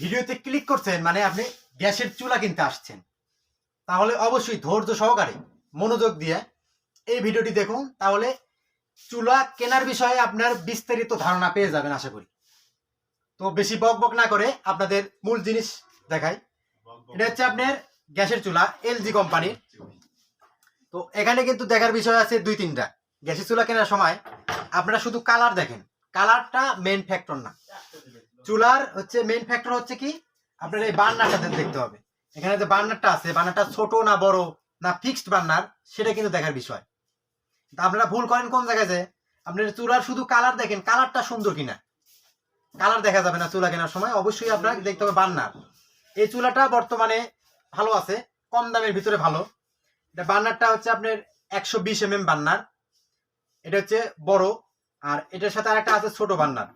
ভিডিওতে ক্লিক করছেন মানে আপনি গ্যাসের চুলা কিনতে আসছেন। তাহলে অবশ্যই ধৈর্য সহকারে মনোযোগ দিয়ে এই ভিডিওটি দেখুন, তাহলে চুলা কেনার বিষয়ে আপনার বিস্তারিত ধারণা পেয়ে যাবেন আশা করি। তো বেশি বক বক না করে আপনাদের মূল জিনিস দেখাই। এটা হচ্ছে আপনার গ্যাসের চুলা এলজি কোম্পানির। তো এখানে কিন্তু দেখার বিষয় আছে দুই তিনটা। গ্যাসের চুলা কেনার সময় আপনারা শুধু কালার দেখেন। কালারটা মেন ফ্যাক্টর না। চুলার হচ্ছে মেন ফ্যাক্টর হচ্ছে কি? আপনার এই বার্নারটা দেখতে হবে। এখানে যে বার্নারটা আছে বার্নারটা ছোট না বড়, না ফিক্সড বার্নার সেটা কিন্তু দেখার বিষয়। তা আপনারা ভুল করেন কোন জায়গায় যে আপনার চুলার শুধু কালার দেখেন কালারটা সুন্দর কিনা। কালার দেখা যাবে না চুলা কেনার সময়, অবশ্যই আপনার দেখতে হবে বার্নার এই চুলাটা বর্তমানে ভালো আছে, কম দামের ভিতরে ভালো। এটা বার্নারটা হচ্ছে আপনার একশো বিশ এম এম বার্নার এটা হচ্ছে বড়, আর এটার সাথে আরেকটা আছে ছোট বার্নার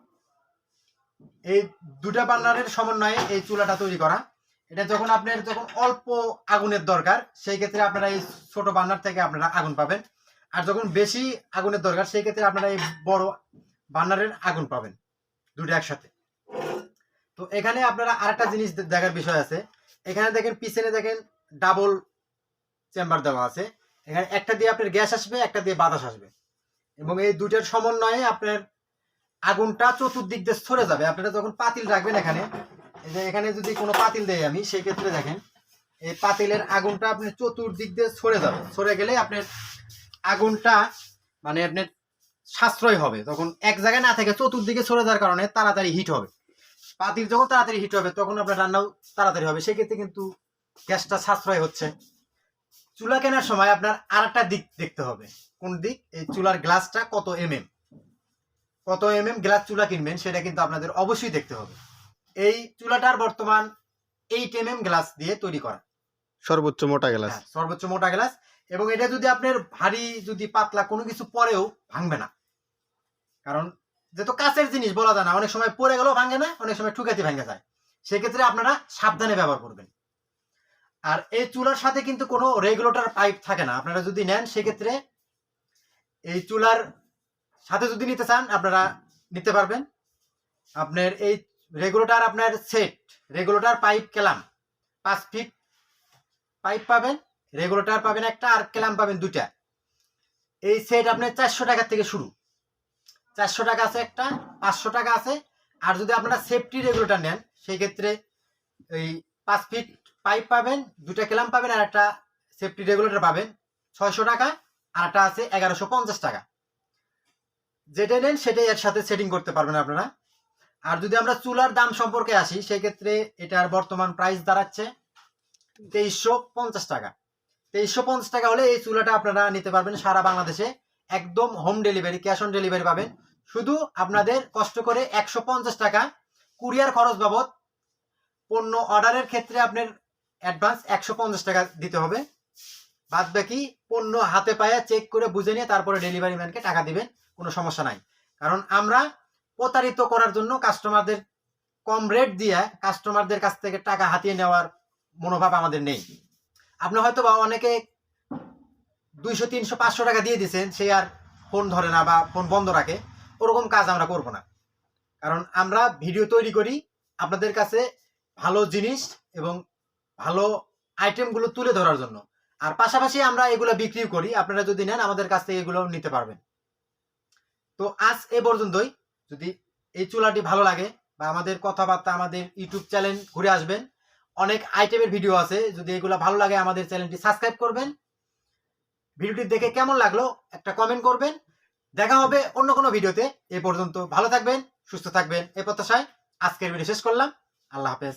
এই দুটা বার্নারের সমন্বয়ে এই চুলাটা তৈরি করা। এটা যখন আপনার যখন অল্প আগুনের দরকার, সেই ক্ষেত্রে আপনারা এই ছোট বার্নার থেকে আপনারা আগুন পাবেন। আর যখন বেশি আগুনের দরকার, সেই ক্ষেত্রে আপনারা এই বড় বার্নারের আগুন পাবেন দুটো একসাথে। তো এখানে আপনারা আরেকটা জিনিস দেখার বিষয় আছে। এখানে দেখেন, পিছনে দেখেন ডাবল চেম্বার দেওয়া আছে। এখানে একটা দিয়ে আপনার গ্যাস আসবে, একটা দিয়ে বাতাস আসবে। এবং এই দুটার সমন্বয়ে আপনার আগুনটা চতুর্দিক দিয়ে সরে যাবে। আপনারা যখন পাতিল রাখবেন এখানে যে এখানে যদি কোনো পাতিল দেয় আমি, সেই ক্ষেত্রে দেখেন, এই পাতিলের আগুনটা আপনি চতুর্দিক দিয়ে সরে যাবে। সরে গেলে আপনার আগুনটা মানে আপনার সাশ্রয় হবে। তখন এক জায়গায় না থেকে চতুর্দিকে সরে যাওয়ার কারণে তাড়াতাড়ি হিট হবে। পাতিল যখন তাড়াতাড়ি হিট হবে, তখন আপনার রান্নাও তাড়াতাড়ি হবে। সেক্ষেত্রে কিন্তু গ্যাসটা সাশ্রয় হচ্ছে। চুলা কেনার সময় আপনার আর দিক দেখতে হবে। কোন দিক? এই চুলার গ্লাসটা কত এম এম কত এম এম গ্লাস চুলা কিনবেন সেটা কিন্তু আপনাদের অবশ্যই দেখতে হবে। এই চুলাটার বর্তমান এইট এম এম গ্লাস দিয়ে তৈরি করা। সর্বোচ্চ মোটা গ্লাস হ্যাঁ, সর্বোচ্চ মোটা গ্লাস এবং এটা যদি আপনার ভারী যদি পাতলা কোনো কিছু পরেও ভাঙবে না। কারণ যেহেতু কাছের জিনিস বলা যায় না অনেক সময় পড়ে গেলেও ভাঙে না অনেক সময় ঠুকাতে ভাঙে যায়। সেক্ষেত্রে আপনারা সাবধানে ব্যবহার করবেন। আর এই চুলার সাথে কিন্তু কোনো রেগুলেটর পাইপ থাকে না। আপনারা যদি নেন সেক্ষেত্রে এই চুলার সাথে যদি নিতে চান, আপনারা নিতে পারবেন। আপনার এই রেগুলেটর আপনার সেট রেগুলেটর পাইপ কেলাম। পাঁচ ফিট পাইপ পাবেন। রেগুলেটর পাবেন একটা আর ক্লাম পাবেন দুটা এই সেট আপনার চারশো টাকা থেকে শুরু। চারশো টাকা আছে একটা, পাঁচশো টাকা আছে। আর যদি আপনারা সেফটি রেগুলেটর নেন, সেই ক্ষেত্রে এই পাঁচ ফিট পাইপ পাবেন দুটা ক্লাম পাবেন আর একটা সেফটি রেগুলেটর পাবেন। ছয়শো টাকা, আর একটা আছে এগারোশো পঞ্চাশ টাকা। যেটা নেন সেটাই একসাথে সেটিং করতে পারবেন আপনারা। আর যদি আমরা চুলার দাম সম্পর্কে আসি, সেক্ষেত্রে এটার বর্তমান প্রাইস দাঁড়াচ্ছে তেইশশো পঞ্চাশ টাকা। তেইশশো পঞ্চাশ টাকা হলে এই চুলাটা আপনারা নিতে পারবেন সারা বাংলাদেশে। একদম home delivery cash on delivery পাবেন। শুধু আপনাদের কষ্ট করে একশো পঞ্চাশ টাকা কুরিয়ার খরচ বাবদ পণ্য অর্ডারের ক্ষেত্রে আপনার অ্যাডভান্স একশো পঞ্চাশ টাকা দিতে হবে। বাদ বাকি পণ্য হাতে পায়ে চেক করে বুঝে নিয়ে তারপরে ডেলিভারি ম্যানকে টাকা দিবেন। কোনো সমস্যা নাই। কারণ আমরা প্রতারিত করার জন্য কাস্টমারদের কম রেট দিয়ে কাস্টমারদের কাছ থেকে টাকা হাতিয়ে নেওয়ার মনোভাব আমাদের নেই। আপনি হয়তো বা অনেকে দুইশো, তিনশো, পাঁচশো টাকা দিয়ে দিয়েছেন সে আর ফোন ধরে না বা ফোন বন্ধ রাখে, ওরকম কাজ আমরা করব না। কারণ আমরা ভিডিও তৈরি করি, আপনাদের কাছে ভালো জিনিস এবং ভালো আইটেমগুলো তুলে ধরার জন্য। আর পাশাপাশি আমরা এগুলো বিক্রিও করি, আপনারা যদি নেন, আমাদের কাছ থেকে এগুলো নিতে পারবেন। তো আজ এ পর্যন্তই। যদি এই চুলাটি ভালো লাগে বা আমাদের কথাবার্তা, আমাদের ইউটিউব চ্যানেল ঘুরে আসবেন, অনেক আইটেমের ভিডিও আছে, যদি এগুলো ভালো লাগে আমাদের চ্যানেলটি সাবস্ক্রাইব করবেন। ভিডিওটি দেখে কেমন লাগল একটা কমেন্ট করবেন। দেখা হবে অন্য কোনো ভিডিওতে। এ পর্যন্ত ভালো থাকবেন, সুস্থ থাকবেন, এ প্রত্যাশায় আজকের ভিডিও শেষ করলাম। আল্লাহ হাফেজ।